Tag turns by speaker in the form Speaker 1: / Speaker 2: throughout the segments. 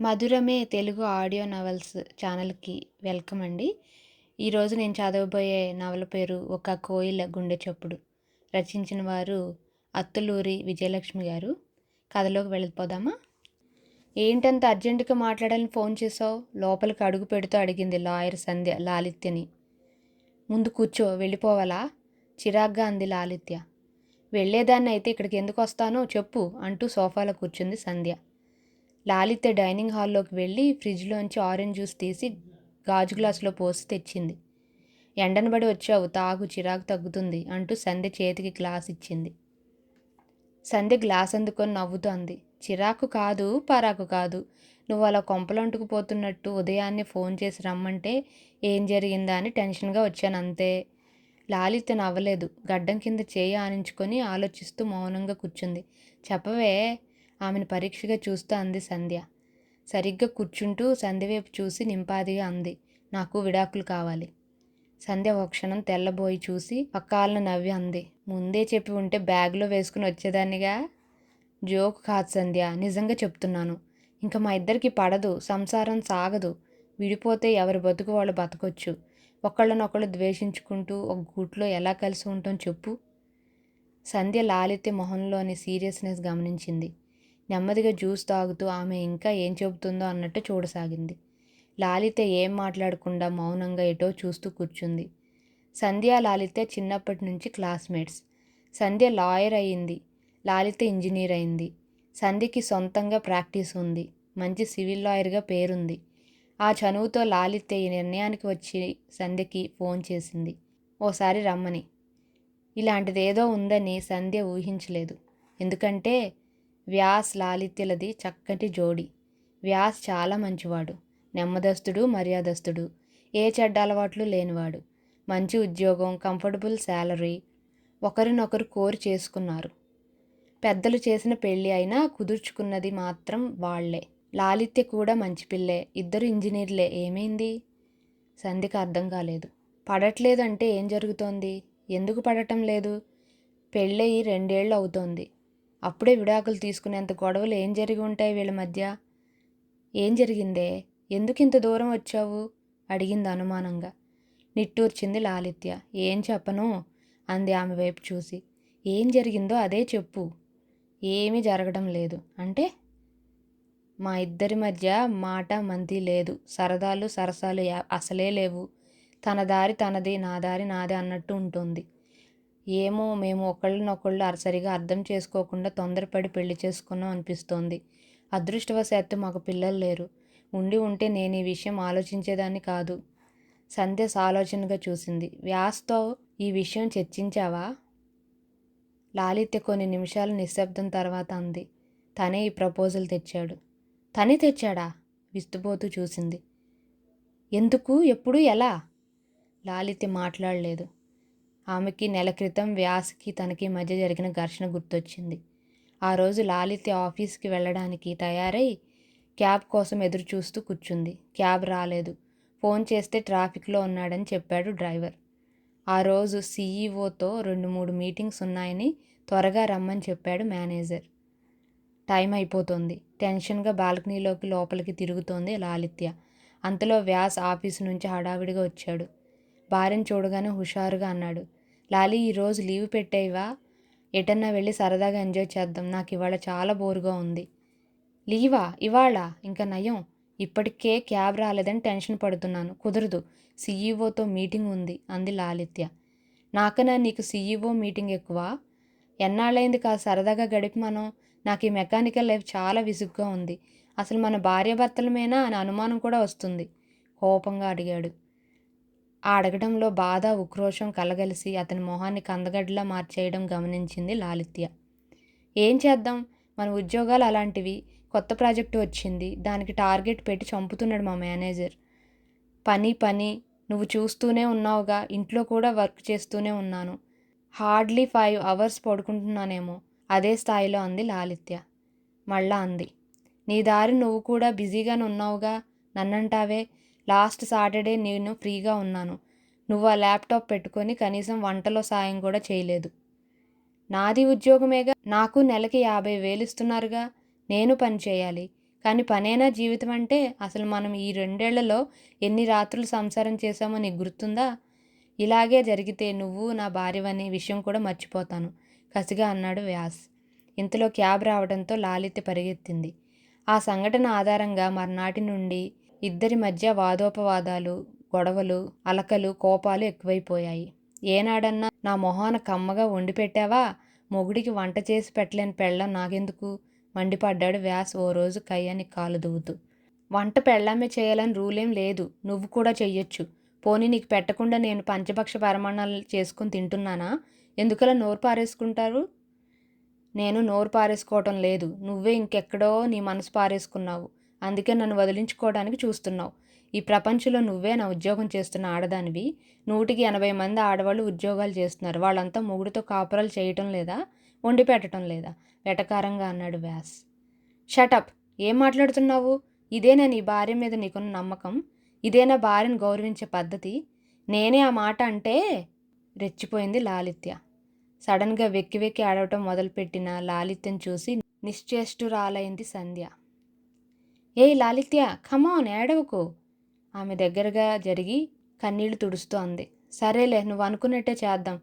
Speaker 1: మధురమే Telugu audio novels ఛానల్కి welcome అండి. ఈరోజు నేను చదవబోయే నవల పేరు ఒక కోయిల గుండె చప్పుడు. రచించిన వారు అత్తులూరి విజయలక్ష్మి గారు. కథలోకి వెళ్ళిపోదామా? ఏంటంత అర్జెంటుగా మాట్లాడాలని ఫోన్ చేసావు? లోపలికి అడుగు పెడుతూ అడిగింది లాయర్ సంధ్య లాలిత్యని. ముందు కూర్చో వెళ్ళిపోవాలా? చిరాగ్గా అంది లాలిత్య. వెళ్ళేదాన్ని అయితే ఇక్కడికి ఎందుకు వస్తానో చెప్పు అంటూ సోఫాలో కూర్చుంది సంధ్య. లాలిత డైనింగ్ హాల్లోకి వెళ్ళి ఫ్రిడ్జ్లోంచి ఆరెంజ్ జ్యూస్ తీసి గాజు గ్లాసులో పోసి తెచ్చింది. ఎండనబడి వచ్చావు తాగు చిరాకు తగ్గుతుంది అంటూ సంధ్య చేతికి గ్లాస్ ఇచ్చింది. సంధ్య గ్లాస్ అందుకొని నవ్వుతోంది. చిరాకు కాదు పరాకు కాదు. నువ్వు అలా కొంపలంటుకుపోతున్నట్టు ఉదయాన్నే ఫోన్ చేసి రమ్మంటే ఏం జరిగిందా అని టెన్షన్గా వచ్చాను అంతే లాలిత నవ్వలేదు. గడ్డం కింద చేయి ఆనించుకొని ఆలోచిస్తూ మౌనంగా కూర్చుంది. చెప్పవే ఆమెను పరీక్షగా చూస్తూ అంది సంధ్య. సరిగ్గా కూర్చుంటూ సంధ్య వైపు చూసి నింపాదిగా అంది. నాకు విడాకులు కావాలి. సంధ్య ఒక క్షణం తెల్లబోయి చూసి పక్కాలను నవ్వి అంది. ముందే చెప్పి ఉంటే బ్యాగ్లో వేసుకుని వచ్చేదాన్నిగా? జోక్ కాదు సంధ్య నిజంగా చెప్తున్నాను. ఇంకా మా ఇద్దరికి పడదు సంసారం సాగదు. విడిపోతే ఎవరి బతుకు వాళ్ళు బతకొచ్చు. ఒకళ్ళనొకళ్ళు ద్వేషించుకుంటూ ఒక గూట్లో ఎలా కలిసి ఉంటాం చెప్పు? సంధ్య లాలిత్య మొహంలోని సీరియస్నెస్ గమనించింది. నెమ్మదిగా జ్యూస్ తాగుతూ ఆమె ఇంకా ఏం చెబుతుందో అన్నట్టు చూడసాగింది. లాలిత ఏం మాట్లాడకుండా మౌనంగా ఎటో చూస్తూ కూర్చుంది. సంధ్య లాలిత చిన్నప్పటి నుంచి క్లాస్మేట్స్. సంధ్య లాయర్ అయింది. లాలిత ఇంజనీర్ అయింది. సంధ్యకి సొంతంగా ప్రాక్టీస్ ఉంది. మంచి సివిల్ లాయర్గా పేరుంది. ఆ చనువుతో లాలిత ఈ నిర్ణయానికి వచ్చి సంధ్యకి ఫోన్ చేసింది. ఓసారి రమ్మని. ఇలాంటిదేదో ఉందని సంధ్య ఊహించలేదు. ఎందుకంటే వ్యాస్ లాలిత్యలది చక్కటి జోడి. వ్యాస్ చాలా మంచివాడు. నెమ్మదస్తుడు మర్యాదస్తుడు. ఏ చెడ్డ అలవాట్లు లేనివాడు. మంచి ఉద్యోగం కంఫర్టబుల్ శాలరీ ఒకరినొకరు కోరి చేసుకున్నారు. పెద్దలు చేసిన పెళ్ళి అయినా కుదుర్చుకున్నది మాత్రం వాళ్ళే. లాలిత్య కూడా మంచి పిల్లే. ఇద్దరు ఇంజనీర్లే. ఏమైంది? సంధికి అర్థం కాలేదు. పడట్లేదు అంటే ఏం జరుగుతోంది? ఎందుకు పడటం లేదు? పెళ్ళయి రెండేళ్ళు అవుతోంది. అప్పుడే విడాకులు తీసుకునేంత గొడవలు ఏం జరిగి ఉంటాయి వీళ్ళ మధ్య? ఏం జరిగిందే? ఎందుకు ఇంత దూరం వచ్చావు? అడిగింది అనుమానంగా. నిట్టూర్చింది లాలిత్య. ఏం చెప్పను? అంది ఆమె వైపు చూసి. ఏం జరిగిందో అదే చెప్పు. ఏమీ జరగడం లేదు. అంటే? మా ఇద్దరి మధ్య మాట మంతి లేదు. సరదాలు సరసాలు అసలే లేవు. తన దారి తనది నా దారి నాదే అన్నట్టు ఉంటుంది. ఏమో మేము ఒకళ్ళనొకళ్ళు సరిగా అర్థం చేసుకోకుండా తొందరపడి పెళ్ళి చేసుకున్నాం అనిపిస్తోంది. అదృష్టవశాత్తు మాకు పిల్లలు లేరు. ఉండి ఉంటే నేను ఈ విషయం ఆలోచించేదాన్ని కాదు. సంధ్య ఆలోచనగా చూసింది. వ్యాస్తో ఈ విషయం చర్చించావా? లాలిత్య కొన్ని నిమిషాలు నిశ్శబ్దం తర్వాత అంది. తనే ఈ ప్రపోజల్ తెచ్చాడు. తనే తెచ్చాడా? విస్తుపోతూ చూసింది. ఎందుకు? ఎప్పుడు? ఎలా? లాలిత్య మాట్లాడలేదు. ఆమెకి నెల క్రితం వ్యాస్కి తనకి మధ్య జరిగిన ఘర్షణ గుర్తొచ్చింది. ఆ రోజు లాలిత్య ఆఫీస్కి వెళ్ళడానికి తయారై క్యాబ్ కోసం ఎదురు చూస్తూ కూర్చుంది. క్యాబ్ రాలేదు. ఫోన్ చేస్తే ట్రాఫిక్లో ఉన్నాడని చెప్పాడు డ్రైవర్. ఆ రోజు సీఈఓతో రెండు మూడు మీటింగ్స్ ఉన్నాయని త్వరగా రమ్మని చెప్పాడు మేనేజర్. టైం అయిపోతుంది. టెన్షన్గా బాల్కనీలోకి లోపలికి తిరుగుతోంది లాలిత్య. అంతలో వ్యాస్ ఆఫీసు నుంచి హడావిడిగా వచ్చాడు. భార్యను చూడగానే హుషారుగా అన్నాడు. లాలి ఈరోజు లీవ్ పెట్టేవా ఎటన్నా వెళ్ళి సరదాగా ఎంజాయ్ చేద్దాం. నాకు ఇవాళ చాలా బోరుగా ఉంది. లీవా? ఇవాళ? ఇంకా నయం. ఇప్పటికే క్యాబ్ రాలేదని టెన్షన్ పడుతున్నాను. కుదరదు. సీఈఓతో మీటింగ్ ఉంది అంది లాలిత్య. నాకన్నా నీకు సీఈఓ మీటింగ్ ఎక్కువ? ఎన్నాళ్ళైంది కాదు సరదాగా గడిపి మనం? నాకు ఈ మెకానికల్ లైఫ్ చాలా విసుగ్గా ఉంది. అసలు మన భార్యాభర్తలమేనా అని అనుమానం కూడా వస్తుంది. కోపంగా అడిగాడు. ఆ అడగడంలో బాధ ఉక్రోషం కలగలిసి అతని మొహాన్ని కందగడ్డలా మార్చేయడం గమనించింది లాలిత్య. ఏం చేద్దాం? మన ఉద్యోగాలు అలాంటివి. కొత్త ప్రాజెక్టు వచ్చింది. దానికి టార్గెట్ పెట్టి చంపుతున్నాడు మా మేనేజర్. పని పని. నువ్వు చూస్తూనే ఉన్నావుగా. ఇంట్లో కూడా వర్క్ చేస్తూనే ఉన్నాను. హార్డ్లీ ఫైవ్ అవర్స్ పడుకుంటున్నానేమో. అదే స్థాయిలో అంది లాలిత్య. మళ్ళా అంది. నీ దారి నువ్వు కూడా బిజీగానే ఉన్నావుగా. నన్నంటావే. లాస్ట్ సాటర్డే నేను ఫ్రీగా ఉన్నాను. నువ్వు ఆ ల్యాప్టాప్ పెట్టుకొని కనీసం వంటలో సాయం కూడా చేయలేదు. నాది ఉద్యోగమేగా? నాకు నెలకి యాభై వేలు ఇస్తున్నారుగా? నేను పని చేయాలి. కానీ పనేనా జీవితం అంటే? అసలు మనం ఈ రెండేళ్ళలో ఎన్ని రాత్రులు సంసారం చేశామో నీకు గుర్తుందా? ఇలాగే జరిగితే నువ్వు నా భార్యవనే విషయం కూడా మర్చిపోతాను. కసిగా అన్నాడు వ్యాస్. ఇంతలో క్యాబ్ రావడంతో లాలిత్య పరిగెత్తింది. ఆ సంఘటన ఆధారంగా మర్నాటి నుండి ఇద్దరి మధ్య వాదోపవాదాలు గొడవలు అలకలు కోపాలు ఎక్కువైపోయాయి. ఏనాడన్నా నా మొహాన కమ్మగా వండి పెట్టావా? మొగుడికి వంట చేసి పెట్టలేని పెళ్ళం నాకెందుకు? మండిపడ్డాడు వ్యాస్ ఓ రోజు కయ్యాన్ని కాలు దువ్వుతూ వంట పెళ్ళామే చేయాలని రూలేం లేదు. నువ్వు కూడా చెయ్యొచ్చు. పోనీ నీకు పెట్టకుండా నేను పంచభక్ష పరమాణాలు చేసుకుని తింటున్నానా? ఎందుకలా నోరు పారేసుకుంటారు? నేను నోరు పారేసుకోవటం లేదు. నువ్వే ఇంకెక్కడో నీ మనసు పారేసుకున్నావు. అందుకే నన్ను వదిలించుకోవడానికి చూస్తున్నావు. ఈ ప్రపంచంలో నువ్వే నా ఉద్యోగం చేస్తున్న ఆడదానివి. నూటికి ఎనభై మంది ఆడవాళ్ళు ఉద్యోగాలు చేస్తున్నారు. వాళ్ళంతా మొగుడితో కాపురాలు చేయటం లేదా? వండి పెట్టడం లేదా? వెటకారంగా అన్నాడు వ్యాస్. షటప్ ఏం మాట్లాడుతున్నావు? ఇదేనా నీ భార్య మీద నీకున్న నమ్మకం. ఇదేనా భార్యను గౌరవించే పద్ధతి. నేనే ఆ మాట అంటే రెచ్చిపోయింది లాలిత్య. సడన్గా వెక్కి వెక్కి ఆడవటం మొదలుపెట్టిన లాలిత్యం చూసి నిశ్చేష్టురాలైంది సంధ్య. ఏ లాలిత్య ఖమాన్ ఏడవకు. ఆమె దగ్గరగా జరిగి కన్నీళ్ళు తుడుస్తూ అంది సరేలే నువ్వు అనుకున్నట్టే చేద్దాం.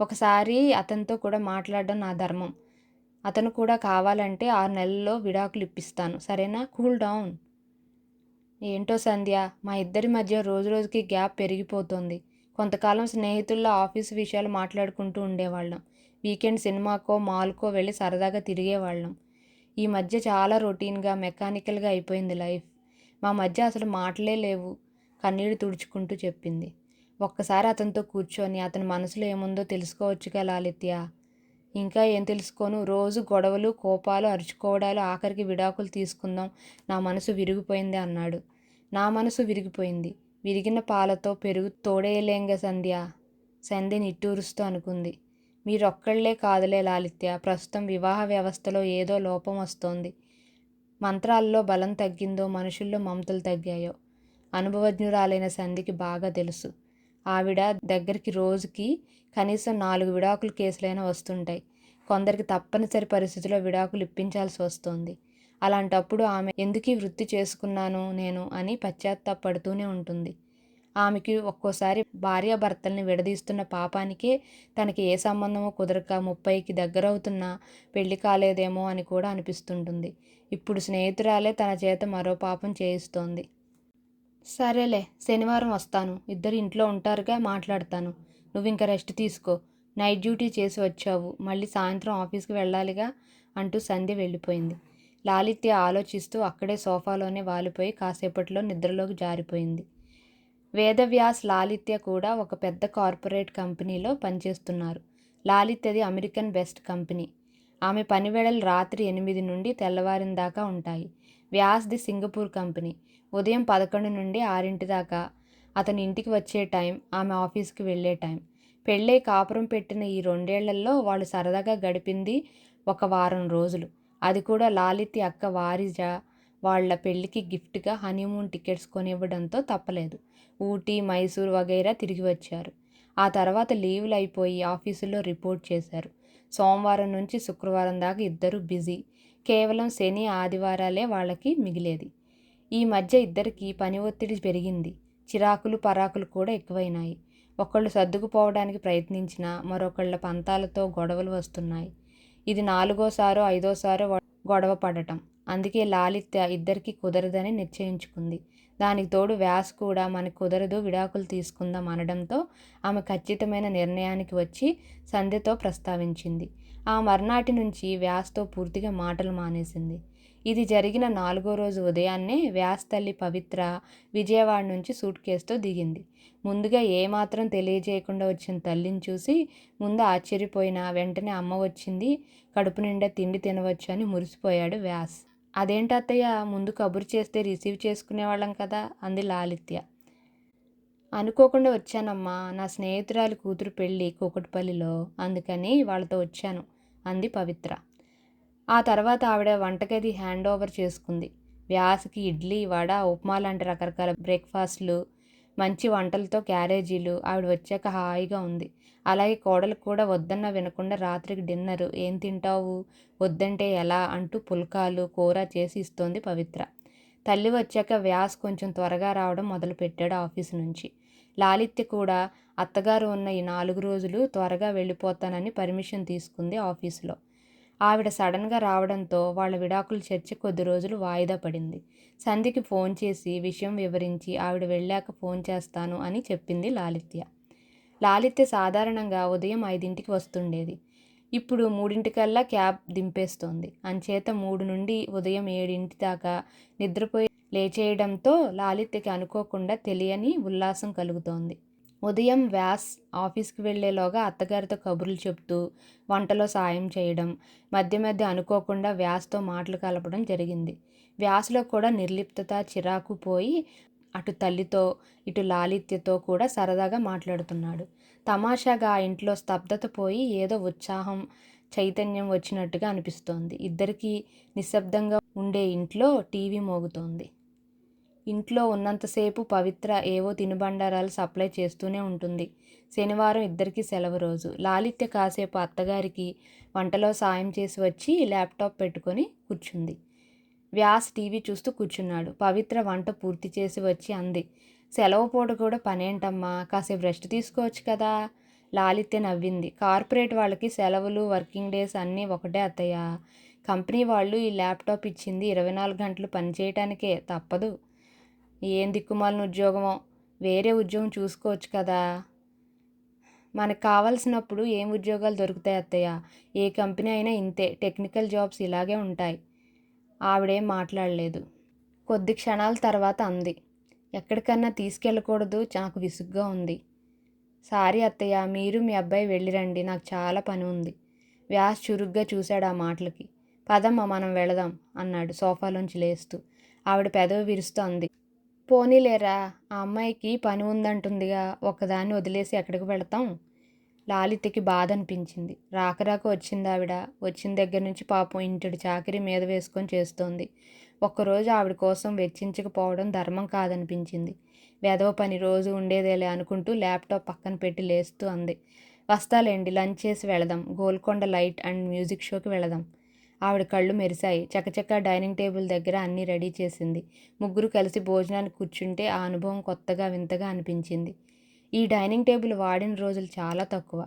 Speaker 1: ఒకసారి అతనితో కూడా మాట్లాడడం నా ధర్మం. అతను కూడా కావాలంటే ఆరు నెలల్లో విడాకులు ఇప్పిస్తాను. సరేనా? Cool down. ఏంటో సంధ్య మా ఇద్దరి మధ్య రోజు రోజుకి గ్యాప్ పెరిగిపోతుంది. కొంతకాలం స్నేహితుల్లో ఆఫీస్ విషయాలు మాట్లాడుకుంటూ ఉండేవాళ్ళం. వీకెండ్ సినిమాకో మాల్కో వెళ్ళి సరదాగా తిరిగేవాళ్ళం. ఈ మధ్య చాలా రొటీన్గా మెకానికల్గా అయిపోయింది లైఫ్. మా మధ్య అసలు మాటలే లేవు. కన్నీళ్ళు తుడుచుకుంటూ చెప్పింది. ఒక్కసారి అతనితో కూర్చొని అతని మనసులో ఏముందో తెలుసుకోవచ్చుగా లాలిత్య? ఇంకా ఏం తెలుసుకోను? రోజు గొడవలు కోపాలు అరుచుకోవడాలు ఆఖరికి విడాకులు తీసుకుందాం. నా మనసు విరిగిపోయింది అన్నాడు. నా మనసు విరిగిపోయింది. విరిగిన పాలతో పెరుగు తోడేయలేంగా సంధ్య? సంధ్య నిట్టూరుస్తూ అనుకుంది. మీరొక్కళ్ళే కాదులే లాలిత్య ప్రస్తుతం వివాహ వ్యవస్థలో ఏదో లోపం వస్తోంది. మంత్రాల్లో బలం తగ్గిందో మనుషుల్లో మమతలు తగ్గాయో అనుభవజ్ఞురాలైన సంధికి బాగా తెలుసు. ఆవిడ దగ్గరికి రోజుకి కనీసం నాలుగు విడాకుల కేసులైనా వస్తుంటాయి. కొందరికి తప్పనిసరి పరిస్థితిలో విడాకులు ఇప్పించాల్సి వస్తుంది. అలాంటప్పుడు ఆమె ఎందుకు వృత్తి చేసుకున్నాను నేను అని పశ్చాత్తాపడుతూనే ఉంటుంది. ఆమెకి ఒక్కోసారి భార్యాభర్తల్ని విడదీస్తున్న పాపానికే తనకి ఏ సంబంధమో కుదరక ముప్పైకి దగ్గరవుతున్నా పెళ్ళి కాలేదేమో అని కూడా అనిపిస్తుంటుంది. ఇప్పుడు స్నేహితురాలే తన చేత మరో పాపం చేయిస్తోంది. సరేలే శనివారం వస్తాను. ఇద్దరు ఇంట్లో ఉంటారుగా మాట్లాడతాను. నువ్వు ఇంకా రెస్ట్ తీసుకో. నైట్ డ్యూటీ చేసి వచ్చావు. మళ్ళీ సాయంత్రం ఆఫీస్కి వెళ్ళాలిగా అంటూ సంధ్య వెళ్ళిపోయింది. లాలిత్య ఆలోచిస్తూ అక్కడే సోఫాలోనే వాలిపోయి కాసేపట్లో నిద్రలోకి జారిపోయింది. వేదవ్యాస్ లాలిత్య కూడా ఒక పెద్ద కార్పొరేట్ కంపెనీలో పనిచేస్తున్నారు. లాలిత్యది అమెరికన్ బెస్ట్ కంపెనీ. ఆమె పనివేళలు రాత్రి ఎనిమిది నుండి తెల్లవారిన దాకా ఉంటాయి. వ్యాస్ది సింగపూర్ కంపెనీ. ఉదయం పదకొండు నుండి ఆరింటి దాకా అతని ఇంటికి వచ్చే టైం ఆమె ఆఫీస్కి వెళ్ళే టైం. పెళ్ళై కాపురం పెట్టిన ఈ రెండేళ్ళలో వాళ్ళు సరదాగా గడిపింది ఒక వారం రోజులు. అది కూడా లాలిత్య అక్క వారిజ వాళ్ళ పెళ్ళికి గిఫ్ట్గా హనీమూన్ టికెట్స్ కొనివ్వడంతో తప్పలేదు. ఊటీ మైసూర్ వగైరా తిరిగి వచ్చారు. ఆ తర్వాత లీవ్లు అయిపోయి ఆఫీసులో రిపోర్ట్ చేశారు. సోమవారం నుంచి శుక్రవారం దాకా ఇద్దరు బిజీ. కేవలం శని ఆదివారాలే వాళ్ళకి మిగిలేది. ఈ మధ్య ఇద్దరికి పని ఒత్తిడి పెరిగింది. చిరాకులు పరాకులు కూడా ఎక్కువైనాయి. ఒకళ్ళు సర్దుకుపోవడానికి ప్రయత్నించినా మరొకళ్ళ పంతాలతో గొడవలు వస్తున్నాయి. ఇది నాలుగోసారో ఐదోసారో గొడవ పడటం. అందుకే లాలిత్య ఇద్దరికి కుదరదని నిశ్చయించుకుంది. దానికి తోడు వ్యాస్ కూడా మనకు కుదరదు విడాకులు తీసుకుందాం అనడంతో ఆమె ఖచ్చితమైన నిర్ణయానికి వచ్చి సంధ్యతో ప్రస్తావించింది. ఆ మర్నాటి నుంచి వ్యాస్తో పూర్తిగా మాటలు మానేసింది. ఇది జరిగిన నాలుగో రోజు ఉదయాన్నే వ్యాస్ తల్లి పవిత్ర విజయవాడ నుంచి సూట్ కేసుతో దిగింది. ముందుగా ఏమాత్రం తెలియజేయకుండా వచ్చిన తల్లిని చూసి ముందు ఆశ్చర్యపోయిన వెంటనే అమ్మ వచ్చింది కడుపు నిండా తిండి తినవచ్చు అని మురిసిపోయాడు వ్యాస్. అదేంటి అత్తయ్య? ముందు కబురు చేస్తే రిసీవ్ చేసుకునేవాళ్ళం కదా? అంది లాలిత్య. అనుకోకుండా వచ్చానమ్మా. నా స్నేహితురాలి కూతురు పెళ్ళి కూకటిపల్లిలో. అందుకని వాళ్ళతో వచ్చాను అంది పవిత్ర. ఆ తర్వాత ఆవిడ వంటగది హ్యాండ్ ఓవర్ చేసుకుంది. వ్యాస్కి ఇడ్లీ వడ ఉప్మా లాంటి రకరకాల బ్రేక్ఫాస్ట్లు మంచి వంటలతో క్యారేజీలు. ఆవిడ వచ్చాక హాయిగా ఉంది. అలాగే కోడలు కూడా వద్దన్న వినకుండా రాత్రికి డిన్నరు ఏం తింటావు? వద్దంటే ఎలా అంటూ పుల్కాలు కూర చేసి ఇస్తోంది పవిత్ర. తల్లి వచ్చాక వ్యాస్ కొంచెం త్వరగా రావడం మొదలుపెట్టాడు ఆఫీస్ నుంచి. లాలిత్య కూడా అత్తగారు ఉన్న ఈ నాలుగు రోజులు త్వరగా వెళ్ళిపోతానని పర్మిషన్ తీసుకుంది ఆఫీసులో. ఆవిడ సడన్గా రావడంతో వాళ్ళ విడాకుల చర్చ కొద్ది రోజులు వాయిదా పడింది. సంధ్యకి ఫోన్ చేసి విషయం వివరించి ఆవిడ వెళ్ళాక ఫోన్ చేస్తాను అని చెప్పింది లాలిత్య. లాలిత్య సాధారణంగా ఉదయం ఐదింటికి వస్తుండేది. ఇప్పుడు మూడింటికల్లా క్యాబ్ దింపేస్తోంది. అంచేత మూడు నుండి ఉదయం ఏడింటి దాకా నిద్రపోయి లేచేయడంతో లాలిత్యకి అనుకోకుండా తెలియని ఉల్లాసం కలుగుతోంది. ఉదయం వ్యాస్ ఆఫీస్కి వెళ్ళేలోగా అత్తగారితో కబుర్లు చెప్తూ వంటలో సాయం చేయడం మధ్య మధ్య అనుకోకుండా వ్యాస్తో మాటలు కలపడం జరిగింది. వ్యాస్లో కూడా నిర్లిప్తత చిరాకు పోయి అటు తల్లితో ఇటు లాలిత్యతో కూడా సరదాగా మాట్లాడుతున్నాడు. తమాషాగా ఆ ఇంట్లో స్తబ్దత పోయి ఏదో ఉత్సాహం చైతన్యం వచ్చినట్టుగా అనిపిస్తోంది. ఇద్దరికీ నిశ్శబ్దంగా ఉండే ఇంట్లో టీవీ మోగుతోంది. ఇంట్లో ఉన్నంతసేపు పవిత్ర ఏవో తినుబండారాలు సప్లై చేస్తూనే ఉంటుంది. శనివారం ఇద్దరికీ సెలవు రోజు. లాలిత్య కాసేపు అత్తగారికి వంటలో సాయం చేసి వచ్చి ల్యాప్టాప్ పెట్టుకొని కూర్చుంది. వ్యాస్ టీవీ చూస్తూ కూర్చున్నాడు. పవిత్ర వంట పూర్తి చేసి వచ్చి అంది. సెలవు పూట కూడా పనేంటమ్మా? కాసేపు రెస్ట్ తీసుకోవచ్చు కదా? లాలిత్య నవ్వింది. కార్పొరేట్ వాళ్ళకి సెలవులు వర్కింగ్ డేస్ అన్నీ ఒకటే అత్తయ్య. కంపెనీ వాళ్ళు ఈ ల్యాప్టాప్ ఇచ్చింది ఇరవై నాలుగు గంటలు పనిచేయటానికే తప్పదు. ఏం దిక్కుమాలిన ఉద్యోగమో? వేరే ఉద్యోగం చూసుకోవచ్చు కదా? మనకు కావాల్సినప్పుడు ఏం ఉద్యోగాలు దొరుకుతాయి అత్తయ్య? ఏ కంపెనీ అయినా ఇంతే. టెక్నికల్ జాబ్స్ ఇలాగే ఉంటాయి. ఆవిడేం మాట్లాడలేదు. కొద్ది క్షణాల తర్వాత అంది. ఎక్కడికన్నా తీసుకెళ్ళకూడదు నాకు విసుగ్గా ఉంది. సారీ అత్తయ్య మీరు మీ అబ్బాయి వెళ్ళిరండి నాకు చాలా పని ఉంది. వ్యాస్ చురుగ్గా చూశాడు ఆ మాటలకి. పదమ్మ మనం వెళదాం అన్నాడు సోఫాలోంచి లేస్తూ. ఆవిడ పెదవి విరుస్తూ అంది. పోనీలేరా ఆ అమ్మాయికి పని ఉందంటుందిగా ఒకదాన్ని వదిలేసి ఎక్కడికి వెళతాం? లాలితకి బాధ అనిపించింది రాక రాక వచ్చింది ఆవిడ వచ్చిన దగ్గర నుంచి పాపం ఇంటిడి చాకరీ మీద వేసుకొని చేస్తోంది. ఒక్కరోజు ఆవిడ కోసం వెచ్చించకపోవడం ధర్మం కాదనిపించింది. వెధవ పని రోజు ఉండేదేలే అనుకుంటూ ల్యాప్టాప్ పక్కన పెట్టి లేస్తూ అంది. వస్తాలేండి లంచ్ చేసి వెళదాం. గోల్కొండ లైట్ అండ్ మ్యూజిక్ షోకి వెళదాం. ఆవిడ కళ్ళు మెరిశాయి. చకచక డైనింగ్ టేబుల్ దగ్గర అన్నీ రెడీ చేసింది. ముగ్గురు కలిసి భోజనానికి కూర్చుంటే ఆ అనుభవం కొత్తగా వింతగా అనిపించింది. ఈ డైనింగ్ టేబుల్ వాడిన రోజులు చాలా తక్కువ.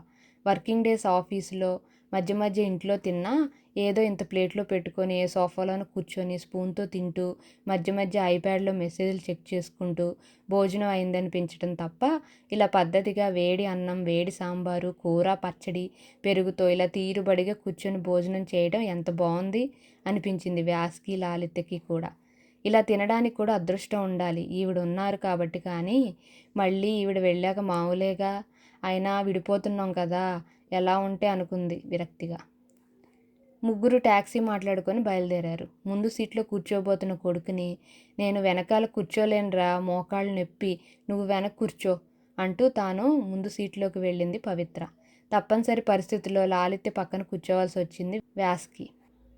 Speaker 1: వర్కింగ్ డేస్ ఆఫీసులో మధ్య మధ్య ఇంట్లో తిన్నా ఏదో ఇంత ప్లేట్లో పెట్టుకొని ఏ సోఫాలోనూ కూర్చొని స్పూన్తో తింటూ మధ్య మధ్య ఐప్యాడ్లో మెసేజ్లు చెక్ చేసుకుంటూ భోజనం అయిందనిపించడం తప్ప ఇలా పద్ధతిగా వేడి అన్నం వేడి సాంబారు కూర పచ్చడి పెరుగుతో ఇలా తీరుబడిగా కూర్చొని భోజనం చేయడం ఎంత బాగుంది అనిపించింది వ్యాస్కి లాలిత్యకి కూడా. ఇలా తినడానికి కూడా అదృష్టం ఉండాలి. ఈవిడ ఉన్నారు కాబట్టి కానీ మళ్ళీ ఈవిడ వెళ్ళాక మామూలేగా అయినా విడిపోతున్నాం కదా ఎలా ఉంటే అనుకుంది విరక్తిగా. ముగ్గురు ట్యాక్సీ మాట్లాడుకొని బయలుదేరారు. ముందు సీట్లో కూర్చోబోతున్న కొడుకుని నేను వెనకాల కూర్చోలేనురా మోకాళ్ళు నొప్పి నువ్వు వెనక కూర్చో అంటూ తాను ముందు సీట్లోకి వెళ్ళింది పవిత్ర. తప్పనిసరి పరిస్థితుల్లో లాలిత్య పక్కన కూర్చోవాల్సి వచ్చింది వ్యాస్కి.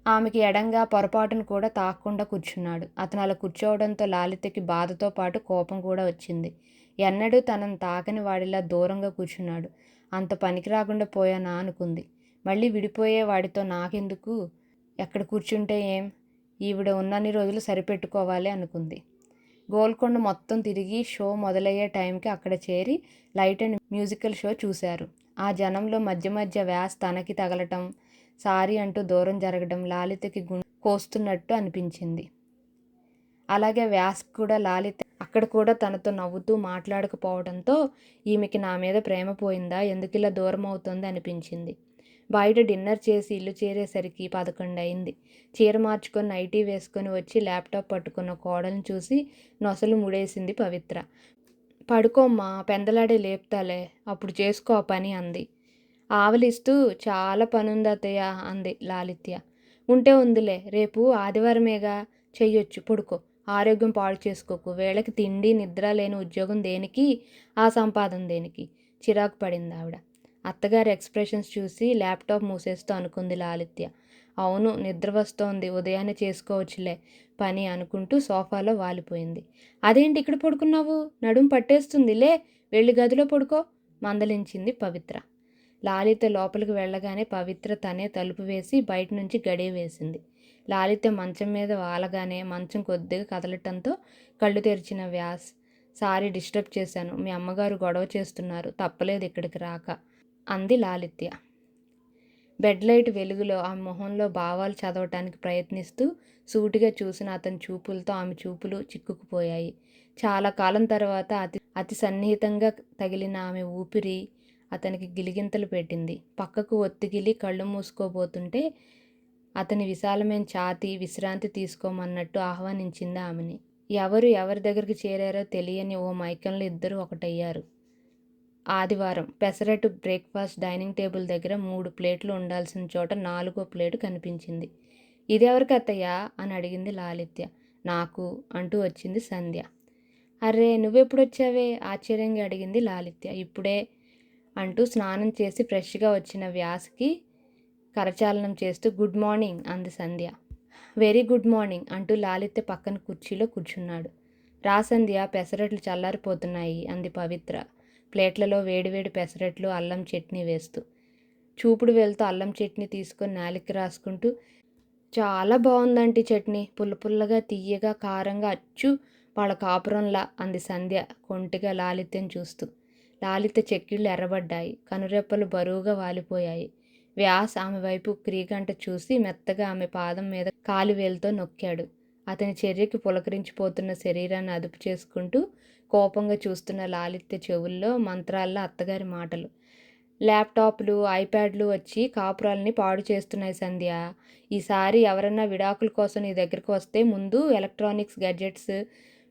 Speaker 1: ఆమెకి ఎడంగా పొరపాటును కూడా తాకకుండా కూర్చున్నాడు. అతను అలా కూర్చోవడంతో లాలితకి బాధతో పాటు కోపం కూడా వచ్చింది. ఎన్నడూ తనను తాకని వాడిలా దూరంగా కూర్చున్నాడు. అంత పనికి రాకుండా పోయానా అనుకుంది. మళ్ళీ విడిపోయే వాడితో నాకెందుకు? ఎక్కడ కూర్చుంటే ఏం? ఈవిడ ఉన్నన్ని రోజులు సరిపెట్టుకోవాలి అనుకుంది. గోల్కొండ మొత్తం తిరిగి షో మొదలయ్యే టైంకి అక్కడ చేరి లైట్ అండ్ మ్యూజికల్ షో చూశారు. ఆ జనంలో మధ్య మధ్య వ్యాస్ తనకి తగలటం సారీ అంటూ దూరం జరగడం లాలితకి గు కోస్తున్నట్టు అనిపించింది. అలాగే వ్యాస్ కూడా లాలిత అక్కడ కూడా తనతో నవ్వుతూ మాట్లాడకపోవడంతో ఈమెకి నా మీద ప్రేమ పోయిందా? ఎందుకు ఇలా దూరం అవుతుంది అనిపించింది. బయట డిన్నర్ చేసి ఇల్లు చేరేసరికి పదకొండు అయింది చీర మార్చుకొని నైటీ వేసుకొని వచ్చి ల్యాప్టాప్ పట్టుకున్న కోడలను చూసి నొసలు ముడేసింది పవిత్ర. పడుకోమ్మా పెందలాడే లేపుతాలే అప్పుడు చేసుకో పని అంది. ఆవలిస్తూ చాలా పనుంది అత్తయ్య అంది లాలిత్య. ఉంటే ఉందిలే రేపు ఆదివారమేగా చెయ్యొచ్చు పడుకో ఆరోగ్యం పాడు చేసుకోకు. వేళకి తిండి నిద్ర లేని ఉద్యోగం దేనికి? ఆ సంపాదన దేనికి? చిరాకు పడింది ఆవిడ. అత్తగారి ఎక్స్ప్రెషన్స్ చూసి ల్యాప్టాప్ మూసేస్తూ అనుకుంది లాలిత్య. అవును నిద్ర వస్తోంది ఉదయాన్నే చేసుకోవచ్చులే పని అనుకుంటూ సోఫాలో వాలిపోయింది. అదేంటి ఇక్కడ పడుకున్నావు? నడుం పట్టేస్తుందిలే వెళ్ళి గదిలో పడుకో మందలించింది పవిత్ర. లాలిత లోపలికి వెళ్ళగానే పవిత్ర తనే తలుపు వేసి బయట నుంచి గడియ వేసింది. లాలిత మంచం మీద వాలగానే మంచం కొద్దిగా కదలటంతో కళ్ళు తెరిచిన వ్యాస్ సారీ డిస్టర్బ్ చేశాను. మీ అమ్మగారు గొడవ చేస్తున్నారు. తప్పలేదు ఇక్కడికి రాక అంది లాలిత్య. బెడ్ లైట్ వెలుగులో ఆమె మొహంలో భావాలు చదవటానికి ప్రయత్నిస్తూ సూటిగా చూసిన అతని చూపులతో ఆమె చూపులు చిక్కుకుపోయాయి. చాలా కాలం తర్వాత అతి అతి సన్నిహితంగా తగిలిన ఆమె ఊపిరి అతనికి గిలిగింతలు పెట్టింది. పక్కకు ఒత్తిగిలి కళ్ళు మూసుకోబోతుంటే అతని విశాలమైన ఛాతి విశ్రాంతి తీసుకోమన్నట్టు ఆహ్వానించింది ఆమెని. ఎవరు ఎవరి దగ్గరికి చేరారో తెలియని ఓ మైకంలో ఇద్దరు ఒకటయ్యారు. ఆదివారం పెసరట్టు బ్రేక్ఫాస్ట్ డైనింగ్ టేబుల్ దగ్గర మూడు ప్లేట్లు ఉండాల్సిన చోట నాలుగో ప్లేటు కనిపించింది. ఇదెవరికి అత్తయ్యా అని అడిగింది లాలిత్య. నాకు అంటూ వచ్చింది సంధ్య. అర్రే నువ్వెప్పుడు వచ్చావే ఆశ్చర్యంగా అడిగింది లాలిత్య. ఇప్పుడే అంటూ స్నానం చేసి ఫ్రెష్గా వచ్చిన వ్యాస్కి కరచాలనం చేస్తూ గుడ్ మార్నింగ్ అంది సంధ్య. వెరీ గుడ్ మార్నింగ్ అంటూ లాలిత్య పక్కన కుర్చీలో కూర్చున్నాడు. రా సంధ్య పెసరట్లు చల్లారిపోతున్నాయి అంది పవిత్ర. ప్లేట్లలో వేడివేడి పెసరట్లు అల్లం చట్నీ వేస్తూ. చూపుడు వేలుతో అల్లం చట్నీ తీసుకొని నాలికి రాసుకుంటూ చాలా బాగుందంటి చట్నీ. పుల్ల పుల్లగా తీయగా కారంగా అచ్చు వాళ్ళ కాపురంలా అంది సంధ్య కొంటిగా లాలిత్యం చూస్తూ. లాలిత చెక్కిళ్ళు ఎర్రబడ్డాయి. కనురెప్పలు బరువుగా వాలిపోయాయి. వ్యాస్ ఆమె వైపు క్రీగంట చూసి మెత్తగా ఆమె పాదం మీద కాలివేలుతో నొక్కాడు. అతని చర్యకి పులకరించిపోతున్న శరీరాన్ని అదుపు చేసుకుంటూ కోపంగా చూస్తున్న లాలిత్య చెవుల్లో మంత్రాల్లో అత్తగారి మాటలు. ల్యాప్టాప్లు ఐప్యాడ్లు వచ్చి కాపురాలని పాడు చేస్తున్నాయి సంధ్య. ఈసారి ఎవరన్నా విడాకుల కోసం నీ దగ్గరికి వస్తే ముందు ఎలక్ట్రానిక్స్ గడ్జెట్స్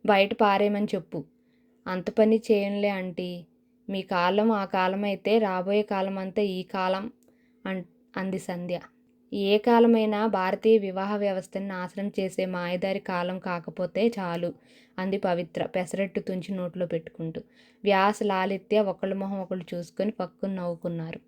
Speaker 1: బయట పారేయమని చెప్పు. అంత పని చేయంలే ఆంటీ. మీ కాలం ఆ కాలం అయితే రాబోయే కాలం అంతా ఈ కాలం అన్ అంది సంధ్య. ఏ కాలమైనా భారతీయ వివాహ వ్యవస్థని నాశనం చేసే మాయదారి కాలం కాకపోతే చాలు అంది పవిత్ర పెసరట్టు తుంచి నోట్లో పెట్టుకుంటూ. వ్యాస లాలిత్య ఒకళ్ళ మొహం ఒకళ్ళు చూసుకొని పక్కున నవ్వుకున్నారు.